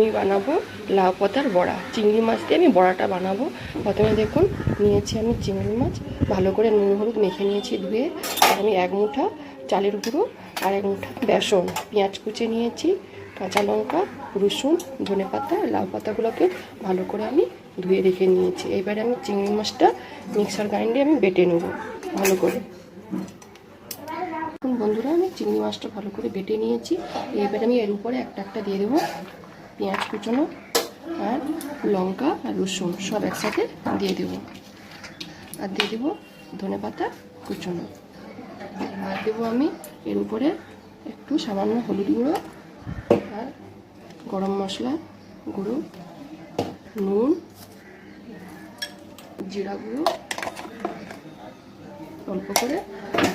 আমি বানাবো লাউ পাতার বড়া। চিংড়ি মাছ দিয়ে আমি বড়াটা বানাবো। প্রথমে দেখুন, নিয়েছি আমি চিংড়ি মাছ। ভালো করে নুন, হলুদ মেখে নিয়েছি ধুয়ে। আমি এক মুঠা চালের গুঁড়ো আর এক মুঠা বেসন। পেঁয়াজ কুচে নিয়েছি, কাঁচা লঙ্কা, রসুন, ধনে পাতা, লাউ পাতাগুলোকে ভালো করে আমি ধুয়ে রেখে নিয়েছি। এবারে আমি চিংড়ি মাছটা মিক্সার গ্রাইন্ডে আমি বেটে নেব ভালো করে। বন্ধুরা, আমি চিংড়ি মাছটা ভালো করে বেটে নিয়েছি। এবারে আমি এর উপরে একটা একটা দিয়ে দেবো। পেঁয়াজ কুচোনো আর লঙ্কা আর রসুন সব একসাথে দিয়ে দেবো। আর দিয়ে দেবো ধনে পাতা কুচোনো। আর দেবো আমি এর উপরে একটু সামান্য হলুদ গুঁড়ো আর গরম মশলা, গুঁড়ো, নুন, জিরা গুঁড়ো। অল্প করে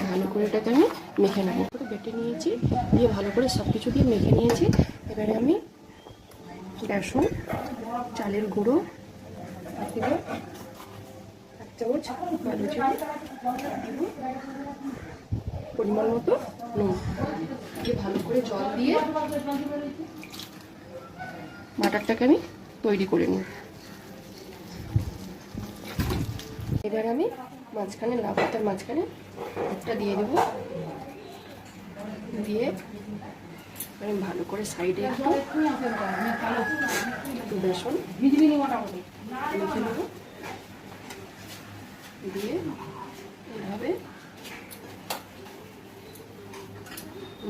ভালো করে এটাকে আমি মেখে নেব। বেটে নিয়েছি, দিয়ে ভালো করে সব কিছু দিয়ে মেখে নিয়েছি। এবারে আমি বেসন চালের গুঁড়ো এক চামচ জিরে দেব পরিমাণ মতো নুন। দিয়ে ভালো করে জল দিয়ে বাটারটাকে আমি তৈরি করে নিই। এবার আমি মাঝখানে পাতার মাঝখানে একটা দিয়ে দেবো। দিয়ে আমি ভালো করে সাইডে একটু বেসন মেখে নেব দিয়ে এভাবে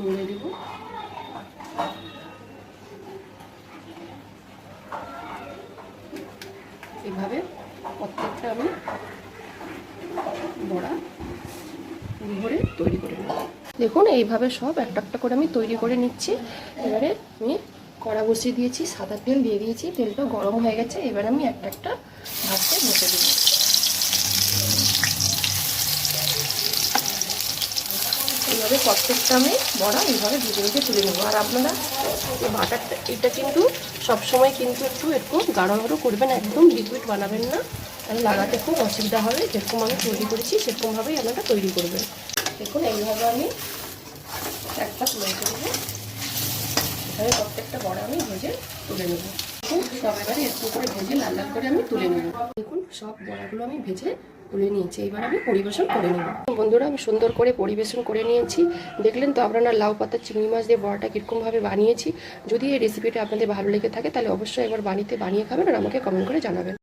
মুড়ে দেব। এভাবে প্রত্যেকটা আমি বড়া ঘরে তৈরি করে নেব। দেখুন, এইভাবে সব একটা একটা করে আমি তৈরি করে নিচ্ছি। এবারে আমি কড়া বসিয়ে দিয়েছি, সাদা তেল দিয়ে দিয়েছি, তেলটা গরম হয়ে গেছে। এবার আমি একটা একটা ভাজতে বসে দেবো এইভাবে প্রত্যেকটা আমি বড়া এইভাবে ভেজে ভেজে তুলে নেব। আর আপনারা বাটারটা, এটা কিন্তু সবসময় কিন্তু একটু একটু গাঢ় গাঢ় করবেন, একদম লিকুইড বানাবেন না। তাহলে লাগাতে খুব অসুবিধা হবে। যেরকম আমি তৈরি করেছি, সেরকমভাবেই আপনারা তৈরি করবেন। দেখুন, এইভাবে আমি একটা তুলে করব। এখানে প্রত্যেকটা বড়া আমি ভেজে তুলে নেব। দেখুন, সব এবারে একটু করে ভেজে লাল লাল করে আমি তুলে নেব। দেখুন, সব বড়াগুলো আমি ভেজে তুলে নিয়েছি। এবার আমি পরিবেশন করে নেব। বন্ধুরা, আমি সুন্দর করে পরিবেশন করে নিয়েছি। দেখলেন তো আপনারা লাউ পাতা চিংড়ি মাছ দিয়ে বড়াটা কীরকমভাবে বানিয়েছি। যদি এই রেসিপিটা আপনাদের ভালো লেগে থাকে, তাহলে অবশ্যই একবার বাড়িতে বানিয়ে খাবেন আর আমাকে কমেন্ট করে জানাবেন।